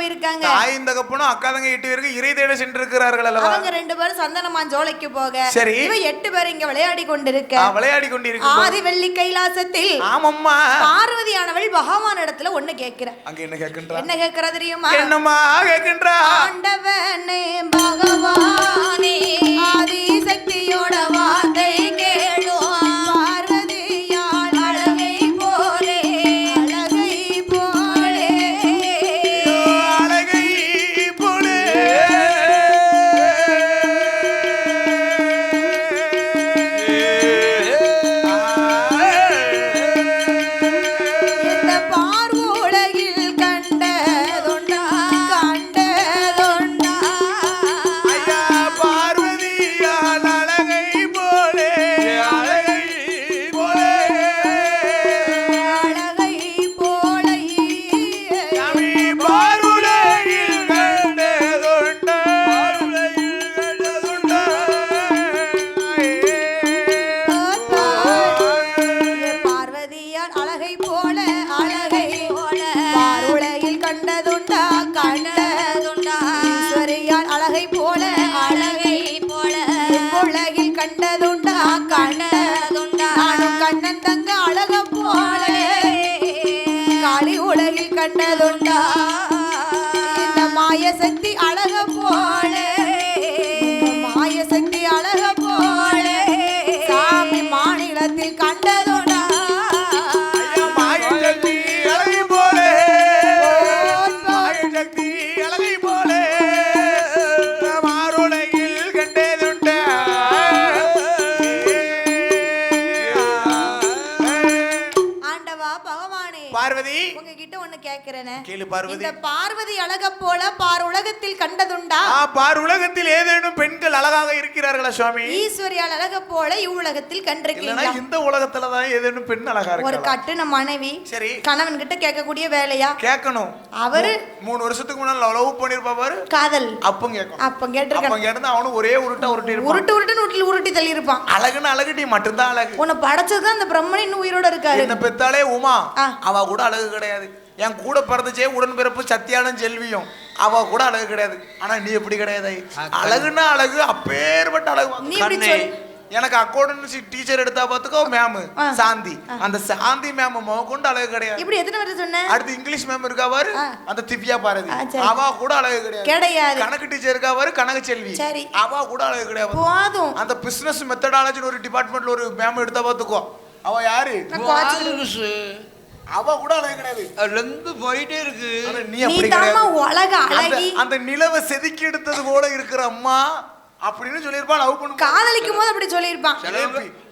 போயிருக்காங்க. தாயும் தகப்பனும் அக்கா தங்க எட்டு பேருக்கு இறை தேட சென்றிருக்கிறார்கள் அல்லவா? அவங்க ரெண்டு பேரும் சந்தனமான் ஜோலைக்கு போக. சரி. இவ எட்டு பேர் இங்க விளையாடி கொண்டிருக்க. விளையாடி கொண்டிருக்கும் ஆதி வெள்ளி கைலாசத்தில் ஆமம்மா. பார்வதியானவள் பகவான் இடத்துல ஒண்ணு கேட்கிற. அங்க என்ன கேட்கின்றா? என்ன கேட்கிற தெரியுமா? என்னம்மா கேட்கின்றா? ஆண்டவனே பகவானே ஆதிசக்தியோட வார்த்தை ஈஸ்வரியால் அழகை போல ஆண்டவா பகவானே. பார்வதி. உங்ககிட்ட ஒண்ணு கேக்குறேனே. கேளு பார்வதி. இந்த பார்வதி அழக போல பார் உலகத்தில் கண்டதுண்டா? ஆ பார் உலகத்தில் ஏதேனும் பெண்கள் அழகாக இருக்கிறார்களா சுவாமி? ஈஸ்வரியால் அழக போல இவ்வுலகத்தில் கண்டிருக்கீங்களா? இந்த உலகத்துல தான் ஏதேனும் பெண் அழகா ஒரு இருக்கா கட்டுன மனைவி சரி. கணவன் கிட்ட கேட்கக்கூடிய வேலையா? கேட்கணும். அவரு மூணு வருஷத்துக்கு முன்னால லவ் பண்ணிருப்பா பாரு. காதல். அப்பம் கேட்கணும். அப்ப கேட்டிருக்க அப்ப கேட்டு அவனும் ஒரே உருட்டா உருட்டி உருட்டு உருட்டு உருட்டி உருட்டி தள்ளி இருப்பான் அழகுன்னு அழகு நீ மட்டும்தான் அழகு. உன்னை படைச்சதுதான் அந்த பிரம்மன் இன்னும் உயிரோட இருக்காரு. என்ன பெத்தாலே உமா. அவ கூட அழகு கிடையாது. என் கூட பிறந்துச்சே உடன்பிறப்பு சத்தியானம் செல்வியும். அவ கூட அழகு கிடையாது. ஆனா நீ எப்படி கிடையாது? அழகுன்னா அழகு அப்பேற்பட்ட அழகு எனக்கு அக்கௌண்டன்சி டீச்சர் எடுத்தா பாத்துக்கோ மேம். சாந்தி. அந்த சாந்தி மேம் முக கொண்டு அழகு கிடையாது. இப்படி எத்தனை வருஷம் சொன்ன? அடுத்து இங்கிலீஷ் மேம் இருக்கா பாரு. அந்த திவ்யா பாரதி. அவ கூட அழகு கிடையாது. கிடையாது. கணக்கு டீச்சர் இருக்கா பாரு? கணக்கு செல்வி. சரி. அவ கூட அழகு கிடையாது. போதும். அந்த பிசினஸ் மெத்தடாலஜின்னு ஒரு டிபார்ட்மெண்ட்ல ஒரு மேம் எடுத்தா பாத்துக்கோ அவ யாரு. அவ கூட அழகு கிடையாது. இருந்து போயிட்டே இருக்கு. நீ நீ அப்படி கிடையாது. உலக அந்த- அழகி அந்த நிலவை செதுக்கி எடுத்தது போல இருக்கிற அம்மா அப்படின்னு சொல்லியிருப்பா லவ் பண்ணும் காதலிக்கும் போது அப்படி சொல்லியிருப்பான்.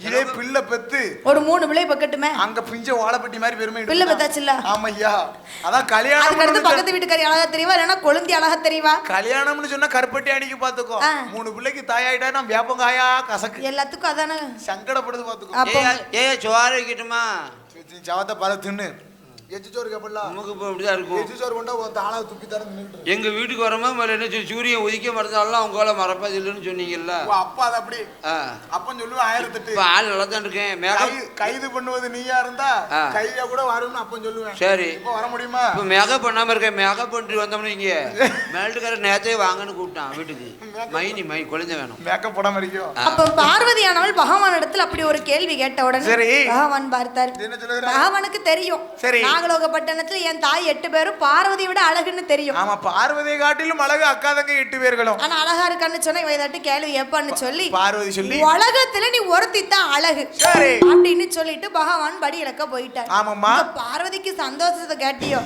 இதே பிள்ளை பெத்து ஒரு மூணு பிள்ளை பக்கட்டுமே அங்க பிஞ்ச வாழைப்பட்டி மாதிரி பெருமை பிள்ளை. பெத்தாச்சுல்ல? ஆமையா. அதான் கல்யாணம் அதுக்கு அடுத்து பக்கத்து வீட்டுக்காரி அழகா தெரியவா இல்லைன்னா கொழுந்தி அழகா தெரியவா கல்யாணம்னு சொன்னா கருப்பட்டி அடிக்க பாத்துக்கோ. மூணு பிள்ளைக்கு தாயாயிட்டா நான் வேப்பங்காயா கசக்கு. எல்லாத்துக்கும் அதானே. சங்கடப்படுது பாத்துக்கோ. அப்போ ஏ சோறு வைக்கட்டுமா? சவத்தை பல தின்னு எச்சு சோறு நமக்கு இப்போ இப்படிதான் இருக்கும். எச்சு சோறு கொண்டா உன் தாளா துப்பி தர நின்னுட்டு எங்க வீட்டுக்கு வரும்போது மேல என்ன சொல்லி சூரியன் உதிக்க மறந்தாலும் அவங்க கோல மறப்பது இல்லைன்னு சொன்னீங்கல்ல? அப்பா அது அப்படி. ஆ. அப்பன் சொல்லுவேன் ஆயிரத்தெட்டு. இப்ப ஆள் நல்லா தான் இருக்கேன். மேகம். கைது பண்ணுவது நீயா இருந்தா. கையா கூட வரும்னு அப்பன் சொல்லுவேன். சரி. இப்ப வர முடியுமா? இப்ப மேக பண்ணாம இருக்கேன். மேக பண்ணிட்டு வந்தோம்னு இங்க மேல்ட்டுக்கார நேத்தே வாங்கன்னு கூப்பிட்டான் வீட்டுக்கு. மைனி மை குழந்தை வேணும். மேக்கப் போடாம அப்ப பார்வதியானவள் பகவான் இடத்துல அப்படி ஒரு கேள்வி கேட்ட உடனே சரி. பகவான் பார்த்தார். பகவானுக்கு தெரியும். சரி. நாகலோக பட்டணத்துல என் தாய் எட்டு பேரும் பார்வதியை விட அழகுன்னு தெரியும். ஆமா பார்வதியை காட்டிலும் அழகு அக்கா தங்க எட்டு பேர்களும். ஆனா அழகா இருக்கான்னு சொன்னா இவ ஏதாட்டு கேள்வி எப்பன்னு சொல்லி பார்வதி சொல்லி. உலகத்துல நீ ஒருத்தி தான் அழகு. சரி. அப்படின்னு சொல்லிட்டு பகவான் படி இழக்க போயிட்டார். ஆமாம்மா. பார்வதிக்கு சந்தோஷத்தை கேட்டியோ?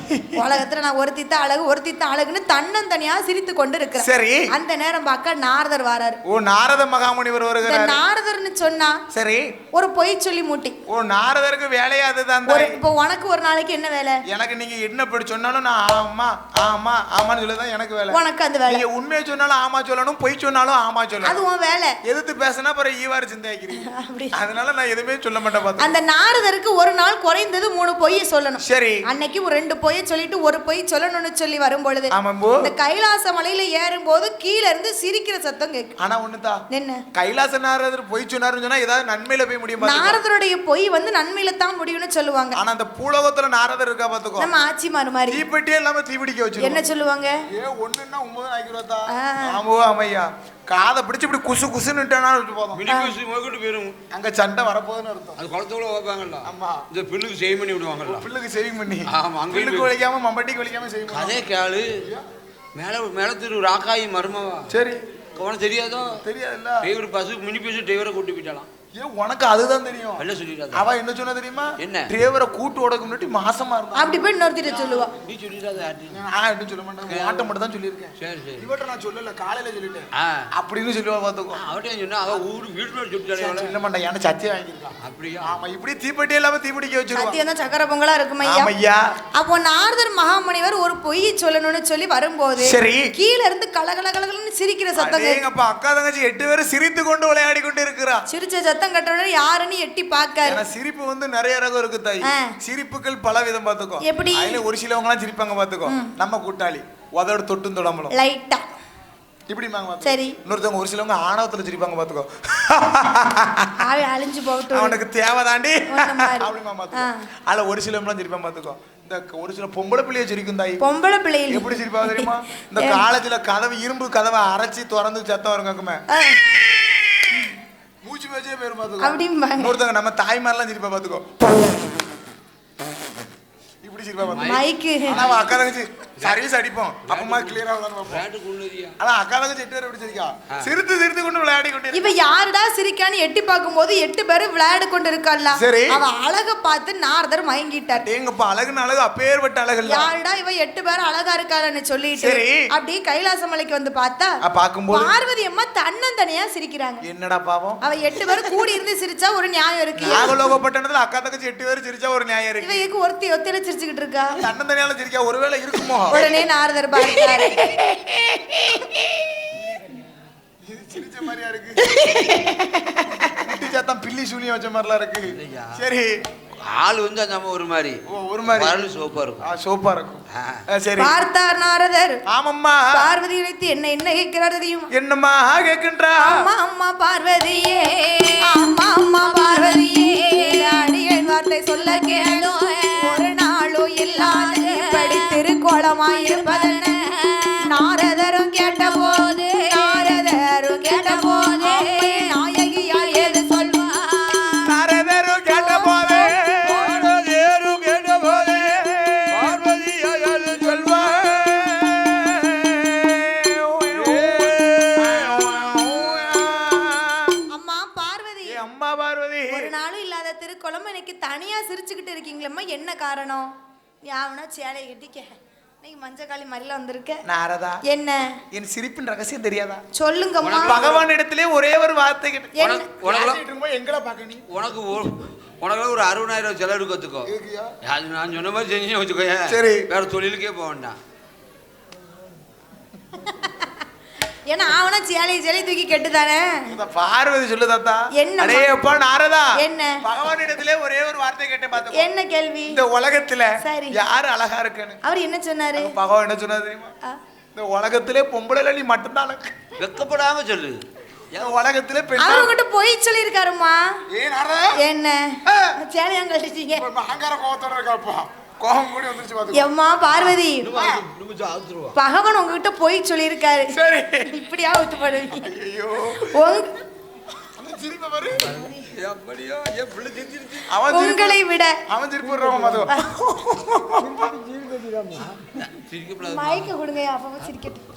உலகத்துல நான் ஒருத்தி தான் அழகு ஒருத்தி தான் அழகுன்னு தன்னந்தனியா சிரித்து கொண்டு இருக்கிறேன் சரி. அந்த நேரம் பார்க்க நாரதர் வராரு. ஓ நாரத மகாமுனிவர் வருகிறார். நாரதர்னு சொன்னா சரி. ஒரு பொய் சொல்லி மூட்டி. ஓ நாரதருக்கு வேலையா அதுதான். இப்போ உனக்கு ஒரு நாளைக்கு என்ன வேலை? எனக்கு நீங்க என்ன இப்படி சொன்னாலும் நான் ஆமா ஆமா ஆமான்னு சொல்லதான் எனக்கு வேலை. உனக்கு அந்த வேலை. நீங்க உண்மையை சொன்னாலும் ஆமா சொல்லணும் பொய் சொன்னாலும் ஆமா அது சொல்லணும் உன் வேலை. எதிர்த்து பேசினா அப்புறம் ஈவாறு சிந்தாக்கிறீங்க அப்படி. அதனால நான் எதுவுமே சொல்ல மாட்டேன் பார்த்து அந்த நாரதருக்கு ஒரு நாள் குறைந்தது மூணு பொய்யை சொல்லணும். சரி. அன்னைக்கு ஒரு ரெண்டு பொய்யை சொல்லிட்டு ஒரு பொய் சொல்லணும்னு சொல்லி வரும் பொழுது இந்த கைலாச மலையில ஏறும்போது கீழ இருந்து சிரிக்கிற சத்தம் கேட்கும். ஆனா ஒண்ணுதான் என்ன கைலாச நாரதர் பொய் சொன்னாருன்னு சொன்னா ஏதாவது நன்மையில போய் முடியும். நாரதருடைய பொய் வந்து நன்மையில தான் முடியும்னு சொல்லுவாங்க. ஆனா அந்த பூலோகத்துல நாரதர் நாரதர் இருக்கா பாத்துக்கோ நம்ம ஆச்சிமார் மாதிரி தீப்பெட்டியே இல்லாம தீபிடிக்க வச்சு என்ன சொல்லுவாங்க? ஏ ஒண்ணுன்னா ஒன்பது ஆக்கிடுவாத்தா. ஆமோ ஆமையா? காதை பிடிச்சு இப்படி குசு குசுன்னுட்டானா விட்டு போதும். மினிபஸ் மோக்கிட்டு போயிரும். அங்க சண்டை வரப்போகுதுன்னு அர்த்தம். அது குளத்தோட வைப்பாங்கல்ல. ஆமா. இந்த பில்லுக்கு சேவ் பண்ணி விடுவாங்கல்ல. பிள்ளைக்கு சேவிங் பண்ணி. ஆமா, அங்கேயும் பிள்ளைக்கு வலிக்காம மம்பட்டிக்கு வலிக்காம சேவிங் அதே கேளு. மேல மேல திரு ராக்காயி மருமவா. சரி. உனக்கு தெரியாதோ? தெரியாதுல்ல. டிரைவர் பஸ் மினி பஸ் டிரைவரை கூட்டி போயிட்டாலாம் ஏன் உனக்கு அதுதான் தெரியும். வெளில சொல்லிடாத. அவ என்ன சொன்னா தெரியுமா? என்ன? டிரைவரை கூட்டு ஓடக்கு முன்னாடி மாசமா இருந்தா. அப்படி போய் இன்னொருத்திட்ட சொல்லுவா. நீ சொல்லிடாத. நான் என்ன சொல்ல மாட்டேன்? ஆட்டம் மட்டும் தான் சொல்லியிருக்கேன். சரி சரி. இவட்ட நான் சொல்லல காலையில சொல்லிட்டேன். அப்படின்னு சொல்லுவா பாத்துக்கோ அவட்டையும் சொன்னா அவ ஊரு வீட்டு மேல சொல்லிட்டாலே சொல்ல மாட்டேன். ஏன்னா சத்தியம் வாங்கியிருக்கான் அப்படியா? ஆமா இப்படி தீப்பெட்டி இல்லாம தீப்பிடிக்க வச்சிருவான் சத்தியம் தான் சக்கர பொங்கலா இருக்கும் ஐயா. ஆமையா? அப்போ நாரதர் மகாமுனிவர் ஒரு பொய் சொல்லணும்னு சொல்லி வரும்போது சரி. கீழ இருந்து கலகல கலகலன்னு சிரிக்கிற சத்தம். அடேங்கப்பா அக்கா தங்கச்சி எட்டு பேரும் சிரித்து கொண்டு விளையாடி கொண்டு இருக்கிறா. சிரிச்ச சத்தம் கட்டவுடனே யாருன்னு எட்டி பார்க்காரு. சிரிப்பு வந்து நிறைய ரகம் இருக்கு தாய். சிரிப்புகள் பல விதம் பாத்துக்கோ எப்படி? ஒரு சிலவங்க எல்லாம் சிரிப்பாங்க பாத்துக்கோ நம்ம கூட்டாளி உதடு தொட்டும் தொடம்பலம் லைட்டா இப்படி சரி. இன்னொருத்தவங்க ஒரு சிலவங்க ஆணவத்துல சிரிப்பாங்க பாத்துக்கோ ஆவி அழிஞ்சு போகட்டும். அவனுக்கு உன்ன மாதிரி. அப்படிமா பாத்துக்கோ ஆ. அதுல ஒரு சிலவங்க சிரிப்பான் பாத்துக்கோ இந்த ஒரு சில பொம்பளை பிள்ளைய சிரிக்கும் தாய். பொம்பளை பிள்ளைகள் எப்படி சிரிப்பாங்க தெரியுமா? இந்த காலேஜ்ல கதவு இரும்பு கதவை அரைச்சி திறந்து சத்தம் ஆ, மூச்சு பேச்சே பேரும் பாத்துக்கோ அப்படிம்பாங்க. இன்னொருத்தவங்க நம்ம தாய்மாரெல்லாம் சிரிப்பா பாத்துக்கோ இப்படி சிரிப்பா பாத்துக்கோ மைக்கு ஆனா அவன் அக்கா தங்கச்சி சர்வீஸ் அடிப்போம். அப்பமா கிளியரா தான் பார்ப்போம். பிராண்டுக்கு உள்ளதியா ஆனா அக்கா தங்கச்சி எட்டு பேர் எப்படி சிரிக்கா சிரித்து சிரித்து கொண்டு விளையாடி கொண்டு இவ யாருடா சிரிக்கான்னு எட்டி பார்க்கும்போது எட்டு பேரும் விளையாடு கொண்டு இருக்காள்ல சரி. அவ அழக பார்த்து நாரதர் மயங்கிட்டார். எங்கப்பா அழகுன்னு அழகு அழகு இல்ல. யாருடா இவ எட்டு பேரும் அழகா இருக்காளன்னு சொல்லிட்டு சரி. அப்படியே கைலாச மலைக்கு வந்து பார்த்தா பார்க்கும்போது. பார்வதி அம்மா தன்னந்தனியா சிரிக்கிறாங்க. என்னடா பாவம்? அவ எட்டு பேரும் கூடி இருந்து சிரிச்சா ஒரு நியாயம் இருக்கு. அக்கா தங்கச்சி எட்டு பேர் சிரிச்சா ஒரு நியாயம் இருக்கு. ஒருத்தி ஒத்திர சிரிச்சுக்கிட்டு இருக்கா தன்னந்தனியால சிரிக்கா ஒருவேளை இருக்குமோ உடனே நாரதர் பார்த்தாரு இது சிரிச்ச மாதிரியா இருக்கு? குட்டி சாத்தான் பில்லி சூனியம் வச்ச மாதிரிலாம் இருக்கு. சரி. ஆள் வந்து அந்த அம்மா ஒரு மாதிரி. ஓ, ஒரு மாதிரி. வரல் சோப்பா இருக்கும். ஆ, சோப்பா இருக்கும். சரி. பார்த்தார் நாரதர். ஆமம்மா. பார்வதி வைத்து என்ன என்ன கேட்கிறார் தெரியுமா? என்னம்மா கேக்குன்றா அம்மா அம்மா பார்வதியே. அம்மா அம்மா பார்வதியே. அடியேன் வார்த்தை சொல்ல கேளோ. ஒரு நாளும் இல்லாத இப்படி திருக்கோலமாயிருப்பதென்ன? நாரதரும் கேட்ட போது நாரதரும் கேட்ட போது நாயகியார் ஏது சொல்வா நாரதரும் கேட்ட போதே பாரதேரும் கேட்ட போதே பார்வதியால் அம்மா பார்வதி. அம்மா பார்வதி. ஒரு நாளும் இல்லாத திருக்குளம் இன்னைக்கு தனியா சிரிச்சுக்கிட்டு இருக்கீங்களம்மா என்ன காரணம்? யாவனா சேலையை கட்டிக்க. இன்னைக்கு மஞ்சக்காளி மாதிரிலாம் வந்திருக்க. நாரதா என்ன? என் சிரிப்பின் ரகசியம் தெரியாதா? சொல்லுங்கம்மா. பகவான் இடத்திலே ஒரே ஒரு வார்த்தை கேட்டு எங்கடா பாக்க நீ. உனக்கு ஒரு- உனக்கு ஒரு அறுபதாயிரம் செலவு கத்துக்கோ நான் சொன்ன மாதிரி செஞ்சு வச்சுக்கோ சரி. வேற தொழிலுக்கே போக வேண்டாம். ஏன்னா அவனா சேலையை சேலையை தூக்கி கெட்டுதானே இந்த பார்வதி சொல்லு தாத்தா? அடே அப்பா நாரதா. என்ன? பகவான் இடத்திலே ஒரே ஒரு வார்த்தை கேட்டேன் பாத்துக்கோ என்ன கேள்வி? இந்த உலகத்துல சரி. யாரு அழகா இருக்குன்னு? அவர் என்ன சொன்னாரு? பகவான் என்ன சொன்னா தெரியுமா? இந்த உலகத்திலே பொம்பளை நீ மட்டும்தான். வெக்கப்படாம சொல்லு. இந்த உலகத்திலே உங்ககிட்ட போய் சொல்லியிருக்காருமா ஏ நாரதா. என்ன? ஆ. சேலையா கழிச்சிட்டீங்க அகங்கார கோபத்தோட இருக்காப்பா. கோபம் கூட வந்துருச்சு பாத்துக்கோ. எம்மா பார்வதி. பகவான் உங்ககிட்ட போய் சொல்லியிருக்காரு. சரி. இப்படியா ஒத்துப்படுவீங்க? ஐயோ உங்களை விட. அவன் திருப்பி விடுறான் சிரிக்கப்படாது மயக்க கொடுங்க அப்ப சிரிக்கட்டும்.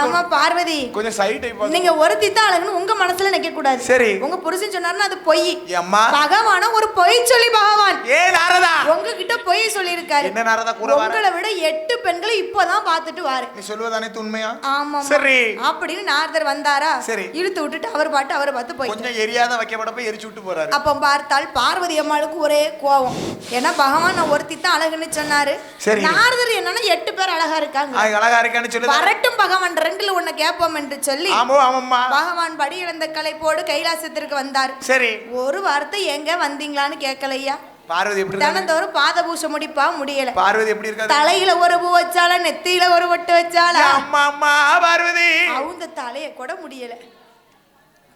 ஆமா பார்வதி. கொஞ்சம் சைட் டைப் நீங்க ஒரு திட்டம் அழகுன்னு உங்க மனசுல நிக்க கூடாது சரி. உங்க புருஷன் சொன்னாருன்னா அது பொய். அம்மா பகவான ஒரு பொய் சொல்லி பகவான். ஏ நாரதா. உங்ககிட்ட பொய் சொல்லி இருக்காரு என்ன நாரதா வர? உங்களை விட எட்டு பெண்களை இப்பதான் பாத்துட்டு வாரு. நீ சொல்வது அனைத்து உண்மையா ஆமா சரி. அப்படின்னு நாரதர் வந்தாரா? சரி. இழுத்து விட்டுட்டு அவர் பாட்டு அவரை பார்த்து போய் கொஞ்சம் எரியாத வைக்கப்படப்ப எரிச்சு விட்டு போறாரு. அப்ப பார்த்தால் பார்வதி அம்மாளுக்கு ஒரே கோவம். ஏன்னா பகவான் நான் ஒருத்தி தான் அழகுன்னு சொன்னாரு. சரி. நாரதர் என்னன்னா எட்டு பேர் அழகா இருக்காங்க. அழகா இருக்கான்னு சொல்லு வரட்டும் பகவான் ரெண்டுல ஒண்ணு கேட்போம் என்று சொல்லி ஆமோ ஆமாம்மா. பகவான் படி இழந்த கலைப்போடு கைலாசத்திற்கு வந்தார். சரி. ஒரு வார்த்தை எங்க வந்தீங்களான்னு கேட்கலையா? பார்வதி எப்படி தினந்தோறும் பாத பூச முடிப்பா முடியல. பார்வதி எப்படி இருக்காது? தலையில ஒரு பூ வச்சால நெத்தியில ஒரு பொட்டு வச்சாலா அம்மா அம்மா பார்வதி. அவங்க தலைய கூட முடியல.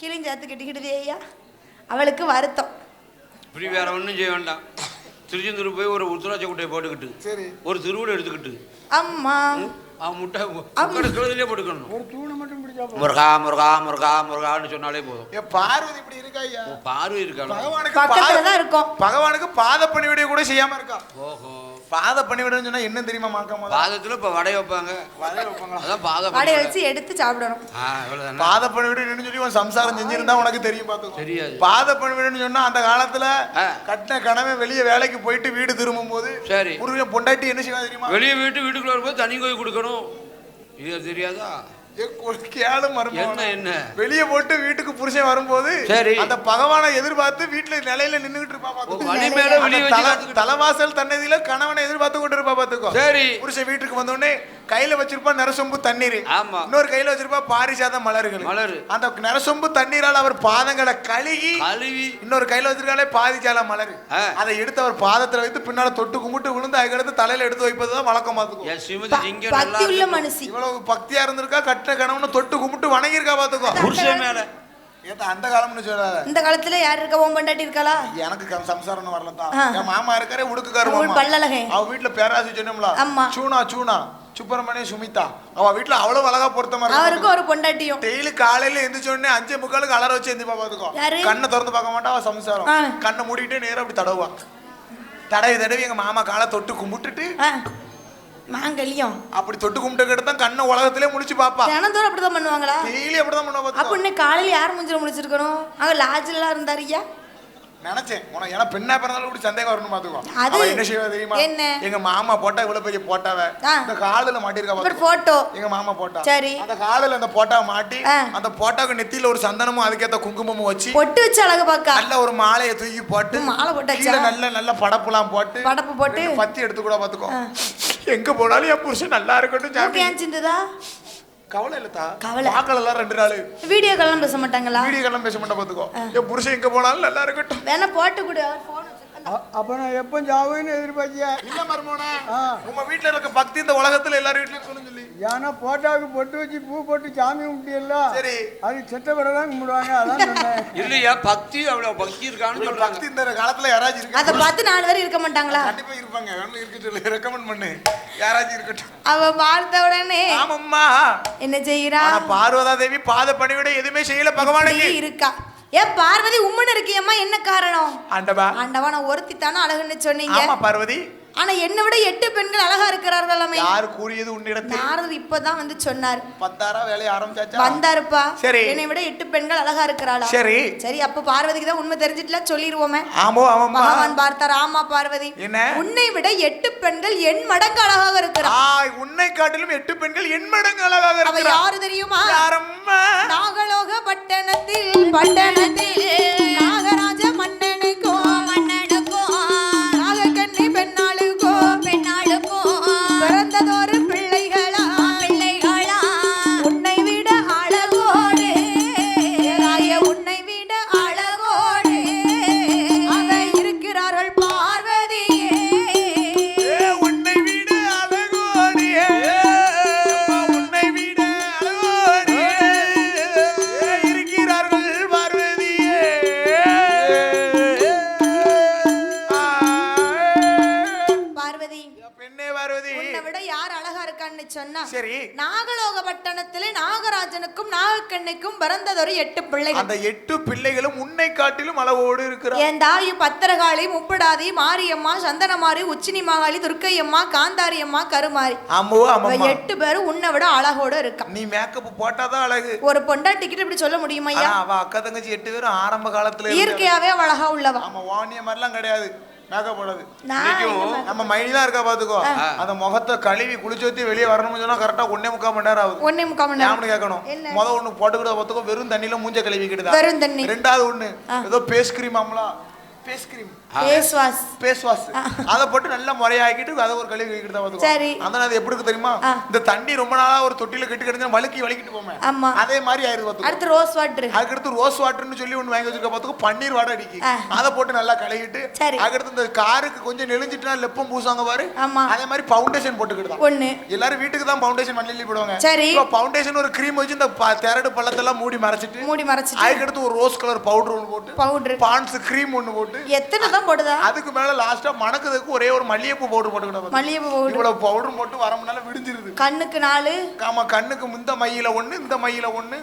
கிழிஞ்சாத்து கிட்டுக்கிட்டுதே ஐயா. அவளுக்கு வருத்தம். இப்படி வேற ஒன்றும் செய்ய வேண்டாம். திருச்செந்தூர் போய் ஒரு உத்தராட்ச குட்டையை போட்டுக்கிட்டு சரி. ஒரு திருவிழா எடுத்துக்கிட்டு. அம்மா. அவன் முட்டை உட்கார கிழதுலேயே போட்டுக்கணும் ஒரு தூணை மட்டும் பிடிச்சா போதும். முருகா முருகா முருகா முருகான்னு சொன்னாலே போதும் ஏ பார்வதி இப்படி இருக்கா ஐயா உன் பார்வை இருக்காங்க பகவானுக்கு பகவானுக்கு பாத பணிவிடை கூட செய்யாம இருக்கா ஓஹோ பாத பணிவிடைன்னு சொன்னா என்ன தெரியுமா மாக்கமா பாதத்துல இப்ப வடை வைப்பாங்க. வதை வைப்பாங்களா? அதான் பாத பணிவிடை. வச்சு எடுத்து சாப்பிடணும். ஆ இவ்வளவுதானே பாத பணிவிடைன்னு சொல்லி உன் சம்சாரம் செஞ்சிருந்தா உனக்கு தெரியும் பாத்துக்கோ. தெரியாது. பாத பணிவிடைன்னு சொன்னா அந்த காலத்துல. கட்டின கணவன் வெளியே வேலைக்கு போயிட்டு வீடு திரும்பும் போது சரி பொண்டாட்டி என்ன செய்வா தெரியுமா? வெளியே வீட்டு வீட்டுக்குள்ள வரும்போது தனி கோய் கொடுக்கணும். இது தெரியாதா? ஏ, கொ- கேளு மருமகனே. என்ன என்ன வெளியே போட்டு வீட்டுக்கு புருஷன் வரும்போது. அந்த பகவானை எதிர்பார்த்து வீட்டுல நிலையில நின்னுகிட்டு இருப்பா. தலைவாசல் தன்னதியில கணவனை எதிர்பார்த்து கொண்டு இருப்பா பாத்துக்கோ சரி புருஷன் வீட்டுக்கு வந்த உடனே கையில வச்சிருப்பா நரசொம்பு தண்ணீர். இன்னொரு கையில வச்சிருப்பா பாரிஜாத மலர்கள் மலரு. அந்த நரசொம்பு தண்ணீரால் அவர் பாதங்களை கழுகி கழுவி இன்னொரு கையில வச்சிருக்காலே பாதிஜால மலர். அதை எடுத்து அவர் பாதத்துல வைத்து பின்னால தொட்டு கும்பிட்டு விழுந்து அதுக்கடுத்து தலையில எடுத்து வைப்பதுதான் வழக்கம். மனுஷி இவ்வளவு பக்தியா இருந்திருக்கா கட்டின கணவனை தொட்டு கும்பிட்டு வணங்கியிருக்கா பாத்துக்கோ புருஷன் மேல. ஏத்த அந்த காலம்னு சொல்லாத. இந்த காலத்துல யார் இருக்கா? ஓம் பொண்டாட்டி இருக்காளா? எனக்கு சம்சாரம் வரல தான். என் மாமா இருக்காரு உடுக்குக்காரு மாமா. பல்லழகே. அவ வீட்டுல பேராசி சொன்னோம்ல. ஆமா. சூனா சூனா. சுப்பிரமணிய சுமிதா. அவ வீட்டுல அவ்வளவு அழகா பொருத்தமா அவருக்கும் ஒரு பொண்டாட்டியும். டெய்லி காலையில எந்திரிச்ச உடனே அஞ்சே முக்காலுக்கு அலற வச்சு எந்திப்பா பாத்துக்கோ? கண்ணை திறந்து பார்க்க மாட்டா அவ சம்சாரம். கண்ணை மூடிட்டு நேரா அப்படி தடவுவா. தடவி தடவி எங்க மாமா காலை தொட்டு கும்பிட்டுட்டு மாங்கல்யம். அப்படி தொட்டு கும்பிட்டு தான் கண்ணை உலகத்திலே முடிச்சு பாப்பா. தினந்தோறும் அப்படிதான் பண்ணுவாங்களா? டெய்லி அப்படிதான் பண்ணுவா அப்ப இன்னும் காலையில யார் முடிஞ்சிட முடிச்சிருக்கணும் அங்க லாட்ஜ் எல்லாம் இருந்தாரு ஐயா. நினைச்சேன். உனக்கு ஏன்னா பெண்ணா பிறந்தாலும் இப்படி சந்தேகம் வரணும் பாத்துக்கோ அது- என்ன செய்வா தெரியுமா? என்ன? எங்க மாமா போட்டா இவ்வளவு பெரிய போட்டாவ. இந்த காலுல மாட்டிருக்கா. போட்டோ. எங்க மாமா போட்டா. சரி. அந்த காலுல அந்த போட்டாவை மாட்டி. அந்த போட்டாவுக்கு நெத்தியில ஒரு சந்தனமும் அதுக்கேத்த குங்குமமும் வச்சு பொட்டு வச்சு அழகு பார்க்கா நல்ல ஒரு மாலையை தூக்கி போட்டு மாலை? கீழே நல்ல நல்ல படப்புலாம் போட்டு படப்பு போட்டு? பத்தி எடுத்து கூட பாத்துக்கோ எங்க போனாலும் என் புருஷன் நல்லா இருக்கட்டும் சாமி ஏன் சிந்துதா? கவலை இல்லத்தா. கவலை. பார்க்கலாம் ரெண்டு நாள். வீடியோ கால்லாம் பேச மாட்டாங்களா? வீடியோ கல்லாம் பேச மாட்டேன் பாத்துக்கோ என் புருஷன் எங்க போனாலும் நல்லா இருக்கட்டும். வேணா போட்டு கொடு அப்ப நான் எப்போ ஜாவுன்னு எதிர்பார்த்தியா இல்ல மருமோனே. உங்க வீட்டுல இருக்க பக்தி இந்த உலகத்துல எல்லாரும் வீட்லயும் இருக்கணும்னு சொல்லி. ஏன்னா போட்டாவுக்கு பொட்டு வச்சு பூ போட்டு சாமி கும்பிட்டியல்ல. சரி. அது செத்த பிறகு தான் கும்பிடுவாங்க அதான் சொன்னேன். இல்லையா? பக்தி அவ்வளவு பக்தி இருக்கான்னு சொல்றாங்க. பக்தி இந்த காலத்துல யாராச்சும் இருக்கு அதை பார்த்து நாலு பேர் இருக்க மாட்டாங்களா? கண்டிப்பா இருப்பாங்க. வேணும் இருக்க சொல்லி ரெக்கமெண்ட் பண்ணு. யாராச்சும் இருக்கட்டும். அவ பார்த்த உடனே ஆமாம்மா. என்ன செய்யறா பார்வதா தேவி பாத பணிவிட எதுவுமே செய்யல இப்படி இருக்கா. ஏன் பார்வதி உம்மன் இருக்கியம்மா என்ன காரணம்? ஆண்டவா. ஆண்டவா நான் ஒருத்தி தானே அழகுன்னு சொன்னீங்க. ஆமா பார்வதி. ஆனா என்னை விட எட்டு பெண்கள் அழகா இருக்கிறார்களாமே யார் கூறியது உன்னிடத்தில்? நாரதர் இப்பதான் வந்து சொன்னார். பத்தாரா வேலையை ஆரம்பிச்சாச்சா? வந்தாருப்பா. சரி. என்னை விட எட்டு பெண்கள் அழகா இருக்கிறாளா சரி. சரி அப்ப பார்வதிக்கு தான் உண்மை தெரிஞ்சிட்டுல சொல்லிடுவோமே ஆமோ ஆமாம்மா. பகவான் பார்த்தார். ஆமா பார்வதி. என்ன? உன்னை விட எட்டு பெண்கள் என் மடங்கு அழகாக இருக்கிறார். ஆய் உன்னை காட்டிலும் எட்டு பெண்கள் என் மடங்கு அழகாக அவ இருக்கிறார். யாரு தெரியுமா? நாகலோக பட்டணத்தில் பட்டணத்தில் சரி. நாகலோக பட்டணத்திலே நாகராஜனுக்கும் நாகக்கண்ணுக்கும் பிறந்ததொரு எட்டு பிள்ளைகள். அந்த எட்டு பிள்ளைகளும் உன்னை காட்டிலும் அளவோடு இருக்கிறார். என் தாயு பத்திரகாளி முப்படாதி மாரியம்மா சந்தனமாரி உச்சினி மாகாளி துர்க்கையம்மா காந்தாரி அம்மா கருமாரி ஆமோ இவ ஆமாம்மா எட்டு பேரும் உன்னை விட அழகோட இருக்கா? நீ மேக்கப் போட்டாதான் அழகு. ஒரு பொண்டாட்டிக்கிட்ட இப்படி சொல்ல முடியுமா ஐயா அவ அக்கா தங்கச்சி எட்டு பேரும் ஆரம்ப காலத்துல. இயற்கையாவே அழகா உள்ளவா? ஆமா வாணிய மாதிரிலாம் கிடையாது. மேக்கப் போடாது. நான் இன்னைக்கும் நம்ம மைனி தான் இருக்கா பாத்துக்கோ? அந்த முகத்தை கழுவி குளிச்சு ஊத்தி வெளியே வரணும்னு சொன்னா கரெக்டா ஒன்னே முக்கால் மணி நேரம் ஆகுது. ஒன்னே முக்கால் மணி நேரம். கேட்கணும்? முத ஒண்ணு போட்டுக்கிட்ட பாத்துக்கோ வெறும் தண்ணியில மூஞ்ச தண்ணி. ரெண்டாவது ஒண்ணு ஏதோ face cream ஆமலா. Face cream face wash face wash அதை போட்டு நல்லா முறையாக்கிட்டு அதை ஒரு கழுவி வைக்கிட்டு தான் பாத்துக்கோ சரி. அந்த அது எப்படி இருக்கு தெரியுமா. இந்த தண்ணி ரொம்ப நாளா ஒரு தொட்டில கட்டி கிடந்தா வழுக்கி வலிக்கிட்டு போமே. ஆமா. அதே மாதிரி ஆயிருது பாத்துக்கோ அடுத்து ரோஸ் வாட்டர் அதுக்கடுத்து ரோஸ் வாட்டர்னு சொல்லி ஒன்று வாங்கி வச்சிருக்க பார்த்துக்கோ. பன்னீர் வாடை அடிக்கி. அதை போட்டு நல்லா கழுவிட்டு சரி. அதுக்கடுத்து இந்த காருக்கு கொஞ்சம் நெளிஞ்சிட்டுனா லெப்பம் பூசாங்க பாரு. ஆமா. அதே மாதிரி ஃபவுண்டேஷன் போட்டுக்கிட்டு ஒண்ணு. எல்லாரும் வீட்டுக்கு தான் ஃபவுண்டேஷன் பண்ணி போடுவாங்க. சரி. ஃபவுண்டேஷன் ஒரு க்ரீம் வச்சு இந்த திரடு பள்ளத்தெல்லாம் மூடி மறைச்சிட்டு மூடி மறைச்சிட்டு. அதுக்கடுத்து ஒரு ரோஸ் கலர் பவுடர் ஒன்று போட்டு பவுடர் பான்ஸ் க்ரீம் ஒன்று போட்டு எத்தனை தான் தான் போடுதா? அதுக்கு மேல லாஸ்டா மணக்குறதுக்கு ஒரே ஒரு மல்லிகைப்பூ பவுடர் போட்டுக்கணும் மல்லிகைப்பூ powder. இவ்வளவு பவுடர் போட்டு வர முன்னால விடிஞ்சிருது. கண்ணுக்கு நாலு. ஆமா கண்ணுக்கு இந்த மையில ஒண்ணு இந்த மையில ஒண்ணு.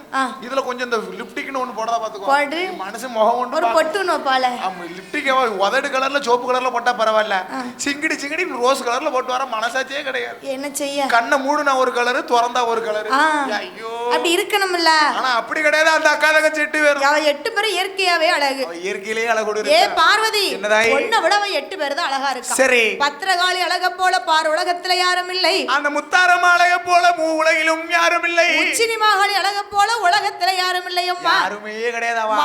இதுல கொஞ்சம் இந்த லிப்டிக்னு ஒண்ணு போடதா பாத்துக்கோ. போடு. மனசு முகம் ஒரு ஒண்ணு பொட்டு ஒன்று வைப்பால ஆமா லிப்டிக் உதடு கலர்ல சோப்பு கலர்ல போட்டா பரவாயில்ல. சிங்கிடி சிங்கிடி ரோஸ் கலர்ல போட்டு வர மனசாச்சே கிடையாது. என்ன செய்ய? கண்ணை மூடுனா ஒரு கலரு திறந்தா ஒரு கலரு. ஐயோ. அப்படி இருக்கணும்ல. ஆனா அப்படி கிடையாது அந்த அக்கா தங்க செட்டு அவ எட்டு பேரும் இயற்கையாவே அழகு. இயற்கையிலேயே அழகோடு ஏ. பார்வதி. என்னதாயி? உன்னை விட எட்டு பேர் தான் அழகா இருக்கா. சரி. பத்திரகாளி அழக போல பார் உலகத்துல யாரும் இல்லை அந்த முத்தாரம் அழக போல மூ உலகிலும் யாரும் இல்லை உச்சினி மாகாளி அழக போல உலகத்துல யாரும் இல்லையம்மா யாருமே கிடையாது. அவ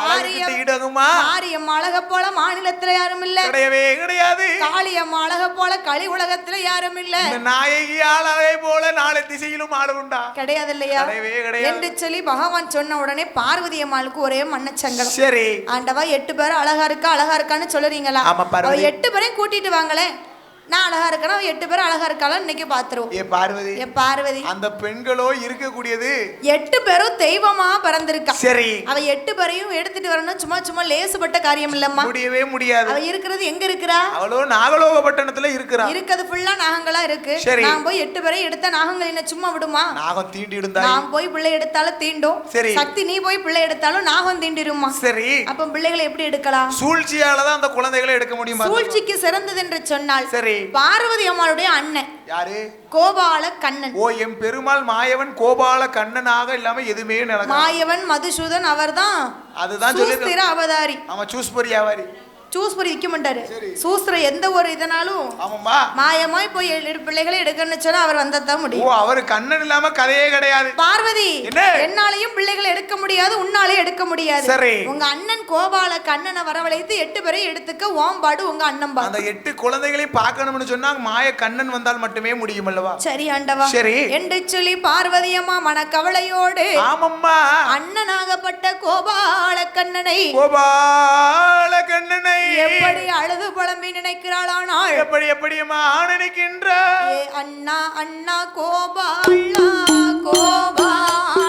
மாரியம்மா அழக போல மாநிலத்துல யாரும் இல்ல கிடையவே கிடையாது. காளியம்மா அழக போல களி உலகத்துல யாரும் இல்ல நாயகி அழகை போல நாலு திசையிலும் ஆளு உண்டா கிடையாது இல்லையா கிடையவே கிடையாது. என்று சொல்லி பகவான் சொன்ன உடனே பார்வதி அம்மாளுக்கு ஒரே மண்ணச்சங்கடம் சரி. ஆண்டவா எட்டு பேரும் அழகா இருக்கா அழகா இருக்கான்னு சொல்லுறீங்களா அவ எட்டு பேரையும் கூட்டிட்டு வாங்களேன். நான் அழகா இருக்கேன்? அவ எட்டு பேரும் அழகா இருக்காளா இன்னைக்கு பாத்துருவோம். ஏ பார்வதி ஏ பார்வதி. அந்த பெண்களோ இருக்கக்கூடியது எட்டு பேரும் தெய்வமா பிறந்திருக்கா. சரி. அவ எட்டு பேரையும் எடுத்துட்டு வரணும் சும்மா சும்மா லேசுப்பட்ட காரியம் இல்லம்மா முடியவே முடியாது. அவ இருக்கிறது எங்க இருக்கிறா? அவளோ நாகலோகப்பட்டணத்துல இருக்கிறா. இருக்கிறது ஃபுல்லா நாகங்களா இருக்கு. சரி. நான் போய் எட்டு பேரையும் எடுத்த நாகங்கள் என்ன சும்மா விடுமா? நாகம் தீண்டி இருந்தாய். நான் போய் பிள்ளை எடுத்தாலும் தீண்டும். சரி. சக்தி நீ போய் பிள்ளை எடுத்தாலும் நாகம் தீண்டிருமா சரி. அப்ப பிள்ளைகளை எப்படி எடுக்கலாம்? சூழ்ச்சியாலதான் அந்த குழந்தைகளை எடுக்க முடியும். சூழ்ச்சிக்கு சிறந்தது என்று சொன்னால் சரி. பார்வதி அம்மாளுடைய அண்ணன். யாரு? கோபால கண்ணன். ஓ எம் பெருமாள் மாயவன் கோபால கண்ணனாக இல்லாம எதுவுமே நடக்கும் மாயவன் மதுசூதன் அவர்தான் அதுதான் சொல்லி அவதாரி. அவன் சூஸ் பண்ணி வியாபாரி சூஸ் பண்ணி விற்க மாட்டாரு. சரி. சூஸ்திர எந்த ஒரு இதனாலும் மாயமாய் போய் பிள்ளைகளை எடுக்கணும்னு சொன்னா அவர் வந்தா தான் ஓ முடியும் அவரு கண்ணன் இல்லாம கதையே கிடையாது. பார்வதி என்ன? என்னாலையும் பிள்ளைகளை எடுக்க முடியாது. சரி. உங்க அண்ணன் கோபால கண்ணனை வரவழைத்து எட்டு பேரையும் எடுத்துக்க ஓம்பாடு உங்க அண்ணன் அந்த எட்டு குழந்தைகளையும் பார்க்கணும்னு சொன்னா மாய கண்ணன் வந்தால் மட்டுமே முடியும் அல்லவா? சரி ஆண்டவா. சரி. என்று சொல்லி பார்வதி அம்மா மனக்கவலையோடு ஆமம்மா. அண்ணனாகப்பட்ட கோபால கண்ணனை கோபால கண்ணனை. எப்படி அழுது புலம்பி நினைக்கிறாளானால் எப்படி எப்படியம்மா நினைக்கின்ற? அண்ணா அண்ணா கோபாலா கோபாலா.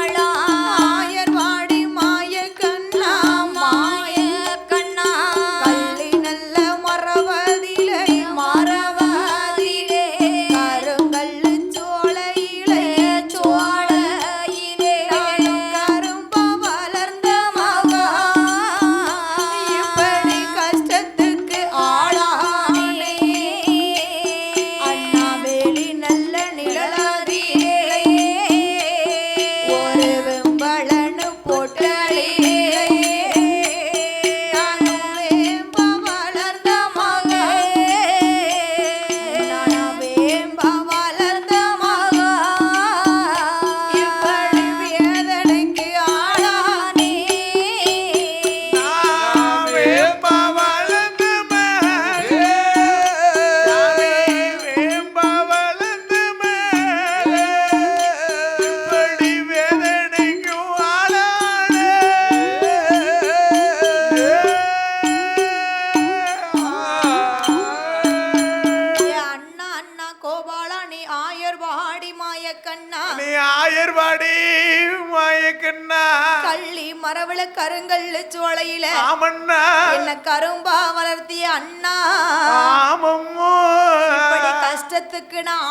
கஷ்டத்துக்கு நான்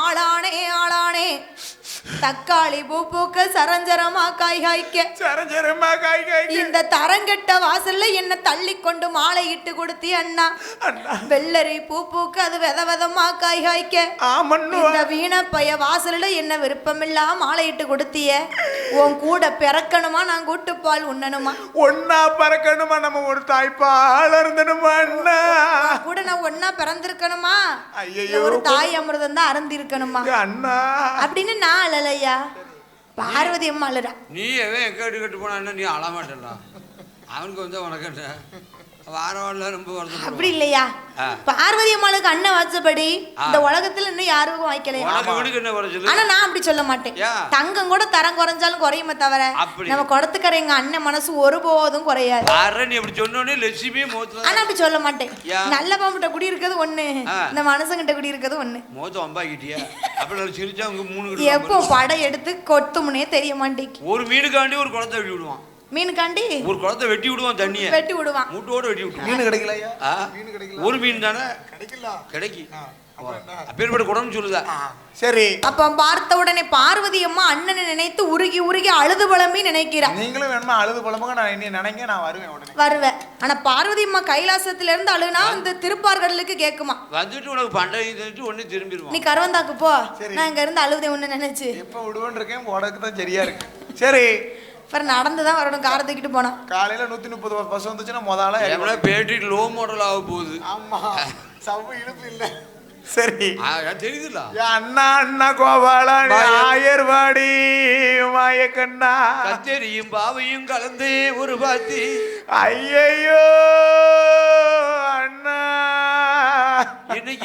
தக்காளி பூ பூக்க சரஞ்சரமா காய் காய்க்க. சரஞ்சரமா காய் காய் இந்த தரங்கெட்ட வாசல்ல என்ன தள்ளி கொண்டு மாலை இட்டு கொடுத்தி அண்ணா. அண்ணா. வெள்ளரி பூ பூக்க அது வித விதமா காய் காய்க்க. இந்த வீண பைய வாசல்ல என்ன விருப்பமில்லா மாலை இட்டு கொடுத்திய. உன் கூட பிறக்கணுமா நான் கூட்டுப்பால் உண்ணணுமா? ஒன்னா பறக்கணுமா? நம்ம ஒரு தாய்ப்பால் இருந்தணுமா அண்ணா? கூட நான் ஒன்னா பிறந்திருக்கணுமா? ஒரு தாய் அமிர்தம் தான் அருந்தி இருக்கணுமா அண்ணா. அப்படின்னு அழல ஐயா பார்வதி அம்மா அழறா நீ எவன் எங்க கட்டு போனான்னு நீ அழமாட்டா அவனுக்கு வந்து உனக்கு அப்படி இல்லையா. பார்வதி அம்மாளுக்கு அண்ணன் வாச்சபடி. இந்த உலகத்துல இன்னும் யாருக்கும் வாய்க்கலையா? ஆனா நான் அப்படி சொல்ல மாட்டேன்? தங்கம் கூட தரம் குறைஞ்சாலும் குறையுமே தவிர. நம்ம குடத்துக்கற எங்க அண்ணன் மனசு ஒருபோதும் குறையாது. ஆனா அப்படி சொல்ல மாட்டேன்? நல்ல பாம்புட்ட குடி இருக்கிறது ஒண்ணு. இந்த மனசங்கிட்ட குடி இருக்கிறது ஒண்ணு எப்போ படம் எடுத்து கொத்துமுனே தெரிய மாட்டேங்கி ஒரு மீனுக்காண்டி ஒரு குளத்தை வெட்டி விடுவான். மீனுக்காண்டி? ஒரு குளத்தை வெட்டி விடுவான் தண்ணிய. வெட்டி விடுவான். மூட்டோட வெட்டி விட்டுருவான். மீன் கிடைக்கலையா? மீன் கிடைக்கல. ஒரு மீன் தானே? கிடைக்கல. கிடைக்கி. என்ன? அப்பேற்பட்ட குடம்னு சொல்லுதா? சரி. அப்ப பார்த்த உடனே பார்வதி அம்மா அண்ணனை நினைத்து உருகி உருகி அழுது புலம்பி நினைக்கிறா. நீங்களும் வேணுமா அழுது புலம்புங்க நான் இனி நினைங்க நான் வருவேன் உடனே. வருவேன் ஆனா பார்வதி அம்மா கைலாசத்துல இருந்து அழுனா இந்த திருப்பார்கடலுக்கு கேக்குமா. வந்துட்டு உனக்கு பண்டை இதுட்டு ஒண்ணு நீ திரும்பிடுவான். கருவந்தாக்கு போ. சரி. நான் இங்க இருந்து அழுதே ஒண்ணு நினைச்சு. எப்ப விடுவேன் இருக்கேன் உடக்கு தான் சரியா இருக்கு. சரி. அப்புறம் நடந்துதான் வரணும். காரை தூக்கிட்டு போனோம் காலையில நூத்தி முப்பது பஸ் வந்துச்சுன்னா முதல்ல எவ்வளோ பேட்டரி லோ மாடல் ஆக போகுது. ஆமா. சவ்வு இழுப்பு இல்ல. சரி. ஆ, தெரியுதுல்ல. அண்ணா அண்ணா கோபாலன் ஆயர்வாடி மாயக்கண்ணா. கத்தேரியும் பாவையும் கலந்து ஒரு பாத்தி ஐயையோ அண்ணா. இன்னைக்கு